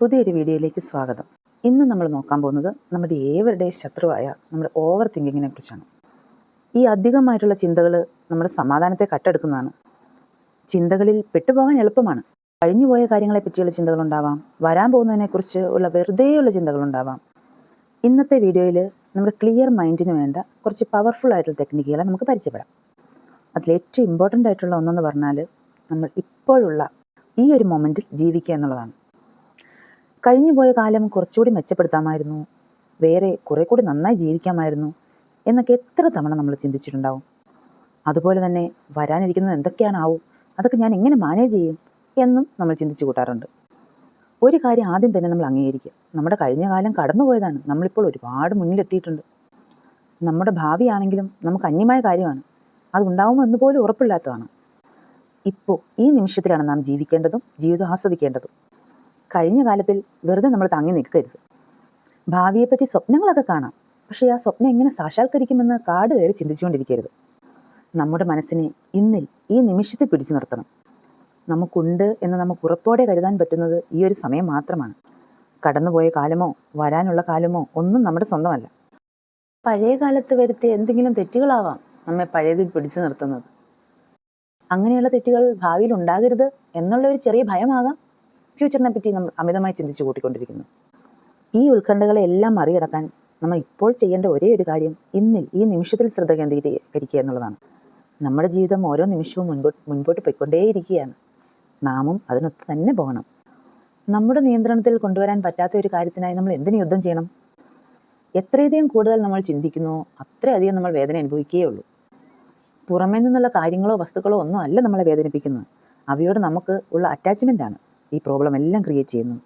പുതിയൊരു വീഡിയോയിലേക്ക് സ്വാഗതം. ഇന്ന് നമ്മൾ നോക്കാൻ പോകുന്നത് നമ്മുടെ ഏവരുടെയും ശത്രുവായ നമ്മുടെ ഓവർ തിങ്കിങ്ങിനെ കുറിച്ചാണ്. ഈ അധികമായിട്ടുള്ള ചിന്തകൾ നമ്മുടെ സമാധാനത്തെ കട്ടെടുക്കുന്നതാണ്. ചിന്തകളിൽ പെട്ടുപോകാൻ എളുപ്പമാണ്. കഴിഞ്ഞുപോയ കാര്യങ്ങളെ പറ്റിയുള്ള ചിന്തകളുണ്ടാവാം വരാൻ പോകുന്നതിനെക്കുറിച്ച് ഉള്ള വെറുതെയുള്ള ചിന്തകളുണ്ടാവാം ഇന്നത്തെ വീഡിയോയിൽ നമ്മുടെ ക്ലിയർ മൈൻഡിന് വേണ്ട കുറച്ച് പവർഫുൾ ആയിട്ടുള്ള ടെക്നിക്കുകളെ നമുക്ക് പരിചയപ്പെടാം. അതിൽ ഏറ്റവും ഇമ്പോർട്ടന്റ് ആയിട്ടുള്ള ഒന്നെന്ന് പറഞ്ഞാൽ നമ്മൾ ഇപ്പോഴുള്ള ഈ ഒരു മൊമെന്റിൽ ജീവിക്കുക എന്നുള്ളതാണ്. കഴിഞ്ഞുപോയ കാലം കുറച്ചുകൂടി മെച്ചപ്പെടുത്താമായിരുന്നു. വേറെ കുറെ കൂടി നന്നായി ജീവിക്കാമായിരുന്നു എന്നൊക്കെ എത്ര തവണ നമ്മൾ ചിന്തിച്ചിട്ടുണ്ടാവും. അതുപോലെ തന്നെ വരാനിരിക്കുന്നത് എന്തൊക്കെയാണാവും അതൊക്കെ ഞാൻ എങ്ങനെ മാനേജ് ചെയ്യും എന്നും നമ്മൾ ചിന്തിച്ചു കൂട്ടാറുണ്ട്. ഒരു കാര്യം ആദ്യം തന്നെ നമ്മൾ അംഗീകരിക്കുക. നമ്മുടെ കഴിഞ്ഞ കാലം കടന്നുപോയതാണ്. നമ്മളിപ്പോൾ ഒരുപാട് മുന്നിലെത്തിയിട്ടുണ്ട്. നമ്മുടെ ഭാവിയാണെങ്കിലും നമുക്ക് അന്യമായ കാര്യമാണ്. അത് ഉണ്ടാവുമോ എന്ന് പോലും ഉറപ്പില്ലാത്തതാണ്. ഇപ്പോൾ ഈ നിമിഷത്തിലാണ് നാം ജീവിക്കേണ്ടതും ജീവിതം ആസ്വദിക്കേണ്ടതും. കഴിഞ്ഞ കാലത്തിൽ വെറുതെ നമ്മൾ തങ്ങി നിൽക്കരുത്. ഭാവിയെപ്പറ്റി സ്വപ്നങ്ങളൊക്കെ കാണാം. പക്ഷേ ആ സ്വപ്നം എങ്ങനെ സാക്ഷാത്കരിക്കുമെന്ന് കാട് കയറി ചിന്തിച്ചുകൊണ്ടിരിക്കരുത്. നമ്മുടെ മനസ്സിനെ ഇന്നിൽ ഈ നിമിഷത്തിൽ പിടിച്ചു നിർത്തണം. നമുക്കുണ്ട് എന്ന് നമുക്ക് ഉറപ്പോടെ കരുതാൻ പറ്റുന്നത് ഈ ഒരു സമയം മാത്രമാണ്. കടന്നുപോയ കാലമോ വരാനുള്ള കാലമോ ഒന്നും നമ്മുടെ സ്വന്തമല്ല. പഴയ കാലത്ത് വരുത്തിയ എന്തെങ്കിലും തെറ്റുകളാവാം നമ്മെ പഴയതിൽ പിടിച്ചു നിർത്തുന്നത്. അങ്ങനെയുള്ള തെറ്റുകൾ ഭാവിയിൽ ഉണ്ടാകരുത് എന്നുള്ള ഒരു ചെറിയ ഭയമാകാം. ഫ്യൂച്ചറിനെ പറ്റി നമ്മൾ അമിതമായി ചിന്തിച്ചു കൂട്ടിക്കൊണ്ടിരിക്കുന്നു. ഈ ഉത്കണ്ഠകളെ എല്ലാം മറികടക്കാൻ നമ്മൾ ഇപ്പോൾ ചെയ്യേണ്ട ഒരേ ഒരു കാര്യം ഇന്നിൽ ഈ നിമിഷത്തിൽ ശ്രദ്ധ കേന്ദ്രീകരിക്കുക എന്നുള്ളതാണ്. നമ്മുടെ ജീവിതം ഓരോ നിമിഷവും മുൻപോട്ട് മുൻപോട്ട് പോയിക്കൊണ്ടേയിരിക്കുകയാണ്. നാമും അതിനൊത്ത് തന്നെ പോകണം. നമ്മുടെ നിയന്ത്രണത്തിൽ കൊണ്ടുവരാൻ പറ്റാത്ത ഒരു കാര്യത്തിനായി നമ്മൾ എന്തിനു യുദ്ധം ചെയ്യണം? എത്രയധികം കൂടുതൽ നമ്മൾ ചിന്തിക്കുന്നുവോ അത്രയധികം നമ്മൾ വേദന അനുഭവിക്കുകയുള്ളൂ പുറമേ നിന്നുള്ള കാര്യങ്ങളോ വസ്തുക്കളോ ഒന്നും അല്ല നമ്മളെ വേദനിപ്പിക്കുന്നത്. അവയോട് നമുക്ക് ഉള്ള അറ്റാച്ച്മെന്റ് ആണ്. ഈ പ്രോബ്ലം എല്ലാം ക്രിയേറ്റ് ചെയ്യുന്നു.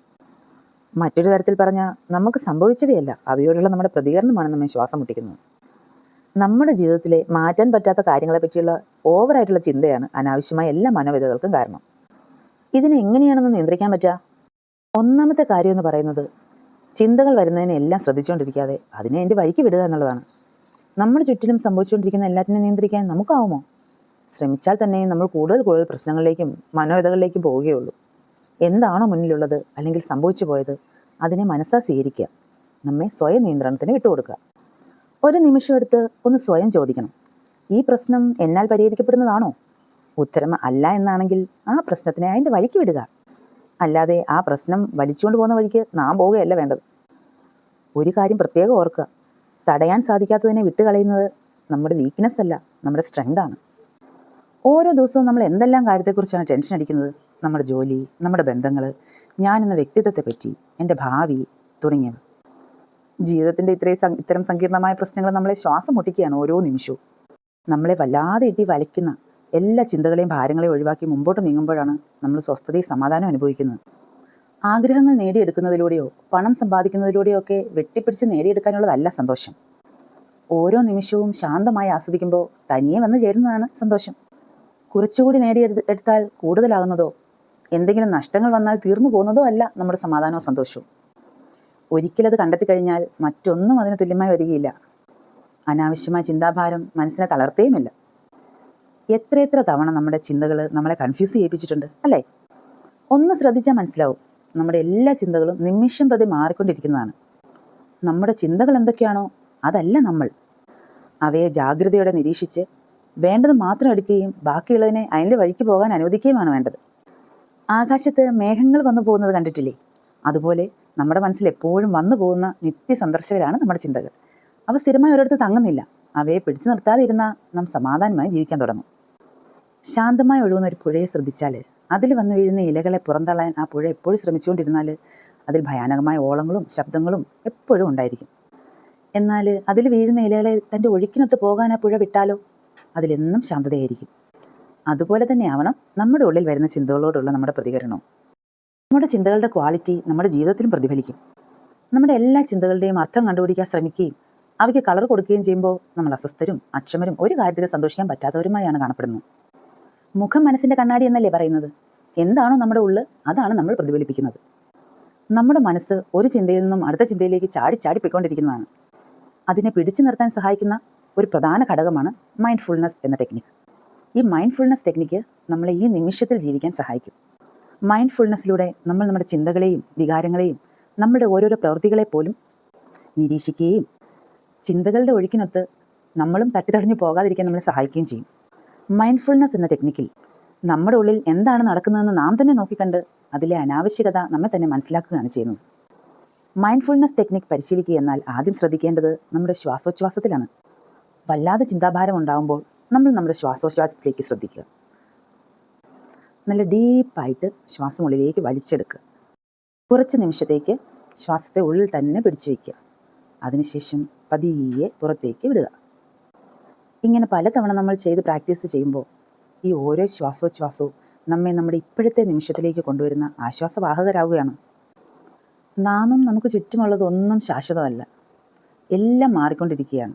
മറ്റൊരു തരത്തിൽ പറഞ്ഞാൽ നമുക്ക് സംഭവിച്ചവയല്ല. അവയോടുള്ള നമ്മുടെ പ്രതികരണമാണ് നമ്മെ ശ്വാസം മുട്ടിക്കുന്നത് നമ്മുടെ ജീവിതത്തിലെ മാറ്റാൻ പറ്റാത്ത കാര്യങ്ങളെ പറ്റിയുള്ള ഓവറായിട്ടുള്ള ചിന്തയാണ് അനാവശ്യമായ എല്ലാ മനോവിധകൾക്കും കാരണം. ഇതിനെ എങ്ങനെയാണെന്ന് നിയന്ത്രിക്കാൻ പറ്റുക ഒന്നാമത്തെ കാര്യം എന്ന് പറയുന്നത് ചിന്തകൾ വരുന്നതിനെ എല്ലാം ശ്രദ്ധിച്ചുകൊണ്ടിരിക്കാതെ അതിനെ എന്റെ വഴിക്ക് വിടുക എന്നുള്ളതാണ്. നമ്മുടെ ചുറ്റിലും സംഭവിച്ചുകൊണ്ടിരിക്കുന്ന എല്ലാറ്റിനെ നിയന്ത്രിക്കാൻ നമുക്കാവുമോ? ശ്രമിച്ചാൽ തന്നെ നമ്മൾ കൂടുതൽ കൂടുതൽ പ്രശ്നങ്ങളിലേക്കും മനോവിധകളിലേക്കും പോവുകയുള്ളൂ. എന്താണോ മുന്നിലുള്ളത് അല്ലെങ്കിൽ സംഭവിച്ചു പോയത് അതിനെ മനസ്സാ സ്വീകരിക്കുക. നമ്മെ സ്വയം നിയന്ത്രണത്തിന് വിട്ടുകൊടുക്കുക. ഒരു നിമിഷം എടുത്ത് ഒന്ന് സ്വയം ചോദിക്കണം. ഈ പ്രശ്നം എന്നാൽ പരിഹരിക്കപ്പെടുന്നതാണോ? ഉത്തരം അല്ല എന്നാണെങ്കിൽ ആ പ്രശ്നത്തിനെ അതിന്റെ വഴിക്ക് വിടുക. അല്ലാതെ ആ പ്രശ്നം വലിച്ചുകൊണ്ട് പോകുന്ന വഴിക്ക് നാം പോവുകയല്ല വേണ്ടത്. ഒരു കാര്യം പ്രത്യേകം ഓർക്കുക. തടയാൻ സാധിക്കാത്തതിനെ വിട്ടുകളയുന്നത് നമ്മുടെ വീക്ക്നെസ് അല്ല നമ്മുടെ സ്ട്രെങ്താണ് ഓരോ ദിവസവും നമ്മൾ എന്തെല്ലാം കാര്യത്തെക്കുറിച്ചാണ് ടെൻഷൻ അടിക്കുന്നത്? നമ്മുടെ ജോലി നമ്മുടെ ബന്ധങ്ങൾ ഞാനെന്ന എന്ന വ്യക്തിത്വത്തെ പറ്റി എന്റെ ഭാവി തുടങ്ങിയവ. ജീവിതത്തിന്റെ ഇത്രയും ഇത്തരം സങ്കീർണമായ പ്രശ്നങ്ങൾ നമ്മളെ ശ്വാസം മുട്ടിക്കുകയാണ് ഓരോ നിമിഷവും. നമ്മളെ വല്ലാതെ ഇട്ടി വലയ്ക്കുന്ന എല്ലാ ചിന്തകളെയും ഭാരങ്ങളെയും ഒഴിവാക്കി മുമ്പോട്ട് നീങ്ങുമ്പോഴാണ് നമ്മൾ സ്വസ്ഥതയും സമാധാനം അനുഭവിക്കുന്നത്. ആഗ്രഹങ്ങൾ നേടിയെടുക്കുന്നതിലൂടെയോ പണം സമ്പാദിക്കുന്നതിലൂടെയോ ഒക്കെ വെട്ടിപ്പിടിച്ച് നേടിയെടുക്കാനുള്ളതല്ല സന്തോഷം. ഓരോ നിമിഷവും ശാന്തമായി ആസ്വദിക്കുമ്പോൾ തനിയെ വന്നു ചേരുന്നതാണ് സന്തോഷം. കുറച്ചുകൂടി നേടിയെടുത്താൽ കൂടുതലാകുന്നതോ എന്തെങ്കിലും നഷ്ടങ്ങൾ വന്നാൽ തീർന്നു പോകുന്നതോ അല്ല നമ്മുടെ സമാധാനവും സന്തോഷവും. ഒരിക്കലത് കണ്ടെത്തി കഴിഞ്ഞാൽ മറ്റൊന്നും അതിന് തുല്യമായി വരികയില്ല. അനാവശ്യമായ ചിന്താഭാരം മനസ്സിനെ തളർത്തേയുമില്ല. എത്രയെത്ര തവണ നമ്മുടെ ചിന്തകൾ നമ്മളെ കൺഫ്യൂസ് ചെയ്യിപ്പിച്ചിട്ടുണ്ട് അല്ലേ? ഒന്ന് ശ്രദ്ധിച്ചാൽ മനസ്സിലാവും നമ്മുടെ എല്ലാ ചിന്തകളും നിമിഷം പ്രതി മാറിക്കൊണ്ടിരിക്കുന്നതാണ്. നമ്മുടെ ചിന്തകൾ എന്തൊക്കെയാണോ അതല്ല നമ്മൾ. അവയെ ജാഗ്രതയോടെ നിരീക്ഷിച്ച് വേണ്ടത് മാത്രം എടുക്കുകയും ബാക്കിയുള്ളതിനെ അതിന്റെ വഴിക്ക് പോകാൻ അനുവദിക്കുകയുമാണ് വേണ്ടത്. ആകാശത്ത് മേഘങ്ങൾ വന്നു പോകുന്നത് കണ്ടിട്ടില്ലേ? അതുപോലെ നമ്മുടെ മനസ്സിൽ എപ്പോഴും വന്നു പോകുന്ന നിത്യസന്ദർശകരാണ് നമ്മുടെ ചിന്തകൾ. അവ സ്ഥിരമായി ഒരിടത്ത് തങ്ങുന്നില്ല. അവയെ പിടിച്ചു നിർത്താതെ ഇരുന്നാൽ നാം സമാധാനമായി ജീവിക്കാൻ തുടങ്ങും. ശാന്തമായി ഒഴുകുന്ന ഒരു പുഴയെ ശ്രദ്ധിച്ചാൽ അതിൽ വന്നു വീഴുന്ന ഇലകളെ പുറന്തള്ളാൻ ആ പുഴ എപ്പോഴും ശ്രമിച്ചുകൊണ്ടിരുന്നാൽ അതിൽ ഭയാനകമായ ഓളങ്ങളും ശബ്ദങ്ങളും എപ്പോഴും ഉണ്ടായിരിക്കും. എന്നാൽ അതിൽ വീഴുന്ന ഇലകളെ തന്റെ ഒഴുക്കിനൊത്ത് പോകാൻ ആ പുഴ വിട്ടാലോ? അതിലെന്നും ശാന്തതയായിരിക്കും. അതുപോലെ തന്നെ ആവണം നമ്മുടെ ഉള്ളിൽ വരുന്ന ചിന്തകളോടുള്ള നമ്മുടെ പ്രതികരണവും. നമ്മുടെ ചിന്തകളുടെ ക്വാളിറ്റി നമ്മുടെ ജീവിതത്തിലും പ്രതിഫലിക്കും. നമ്മുടെ എല്ലാ ചിന്തകളുടെയും അർത്ഥം കണ്ടുപിടിക്കാൻ ശ്രമിക്കുകയും അവയ്ക്ക് കളർ കൊടുക്കുകയും ചെയ്യുമ്പോൾ നമ്മൾ അസ്വസ്ഥരും അക്ഷമരും ഒരു കാര്യത്തിൽ സന്തോഷിക്കാൻ പറ്റാത്തവരുമായാണ് കാണപ്പെടുന്നത്. മുഖം മനസ്സിന്റെ കണ്ണാടി എന്നല്ലേ പറയുന്നത്? എന്താണോ നമ്മുടെ ഉള്ളിൽ അതാണ് നമ്മൾ പ്രതിഫലിപ്പിക്കുന്നത്. നമ്മുടെ മനസ്സ് ഒരു ചിന്തയിൽ നിന്നും അടുത്ത ചിന്തയിലേക്ക് ചാടി ചാടിപ്പിക്കൊണ്ടിരിക്കുന്നതാണ് അതിനെ പിടിച്ചു നിർത്താൻ സഹായിക്കുന്ന ഒരു പ്രധാന ഘടകമാണ് മൈൻഡ്ഫുൾനെസ് എന്ന ടെക്നിക്ക് ഈ മൈൻഡ്ഫുൾനെസ് ടെക്നിക്ക് നമ്മളെ ഈ നിമിഷത്തിൽ ജീവിക്കാൻ സഹായിക്കും. മൈൻഡ്ഫുൾനെസ്സിലൂടെ നമ്മൾ നമ്മുടെ ചിന്തകളെയും വികാരങ്ങളെയും നമ്മുടെ ഓരോരോ പ്രവൃത്തികളെ പോലും നിരീക്ഷിക്കുകയും ചിന്തകളുടെ ഒഴുക്കിനൊത്ത് നമ്മളും തട്ടിത്തടഞ്ഞു പോകാതിരിക്കാൻ നമ്മളെ സഹായിക്കുകയും ചെയ്യും. മൈൻഡ്ഫുൾനെസ് എന്ന ടെക്നിക്കിൽ നമ്മുടെ ഉള്ളിൽ എന്താണ് നടക്കുന്നതെന്ന് നാം തന്നെ നോക്കിക്കണ്ട് അതിലെ അനാവശ്യകത നമ്മെ തന്നെ മനസ്സിലാക്കുകയാണ് ചെയ്യുന്നത്. മൈൻഡ്ഫുൾനെസ് ടെക്നിക്ക് പരിശീലിക്കുക എന്നാൽ ആദ്യം ശ്രദ്ധിക്കേണ്ടത് നമ്മുടെ ശ്വാസോച്ഛ്വാസത്തിലാണ്. വല്ലാതെ ചിന്താഭാരം ഉണ്ടാകുമ്പോൾ നമ്മൾ നമ്മുടെ ശ്വാസോച്ഛ്വാസത്തിലേക്ക് ശ്രദ്ധിക്കുക. നല്ല ഡീപ്പായിട്ട് ശ്വാസം ഉള്ളിലേക്ക് വലിച്ചെടുക്കുക. കുറച്ച് നിമിഷത്തേക്ക് ശ്വാസത്തെ ഉള്ളിൽ തന്നെ പിടിച്ചു വയ്ക്കുക. അതിനുശേഷം പതിയെ പുറത്തേക്ക് വിടുക. ഇങ്ങനെ പലതവണ നമ്മൾ ചെയ്ത് പ്രാക്ടീസ് ചെയ്യുമ്പോൾ ഈ ഓരോ ശ്വാസോച്ഛ്വാസവും നമ്മെ നമ്മുടെ ഇപ്പോഴത്തെ നിമിഷത്തിലേക്ക് കൊണ്ടുവരുന്ന ആശ്വാസവാഹകരാകുകയാണ് നാമും നമുക്ക് ചുറ്റുമുള്ളതൊന്നും ശാശ്വതമല്ല. എല്ലാം മാറിക്കൊണ്ടിരിക്കുകയാണ്.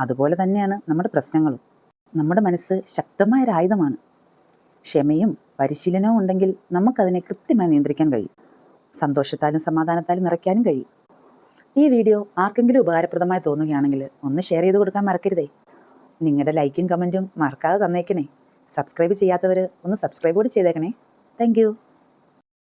അതുപോലെ തന്നെയാണ് നമ്മുടെ പ്രശ്നങ്ങളും. നമ്മുടെ മനസ്സ് ശക്തമായ ഒരു ആയുധമാണ്. ക്ഷമയും പരിശീലനവും ഉണ്ടെങ്കിൽ നമുക്കതിനെ കൃത്യമായി നിയന്ത്രിക്കാൻ കഴിയും. സന്തോഷത്താലും സമാധാനത്താലും നിറയ്ക്കാനും കഴിയും. ഈ വീഡിയോ ആർക്കെങ്കിലും ഉപകാരപ്രദമായി തോന്നുകയാണെങ്കിൽ ഒന്ന് ഷെയർ ചെയ്ത് കൊടുക്കാൻ മറക്കരുതേ. നിങ്ങളുടെ ലൈക്കും കമന്റും മറക്കാതെ തന്നേക്കണേ. സബ്സ്ക്രൈബ് ചെയ്യാത്തവർ ഒന്ന് സബ്സ്ക്രൈബ് കൂടി ചെയ്തേക്കണേ. താങ്ക്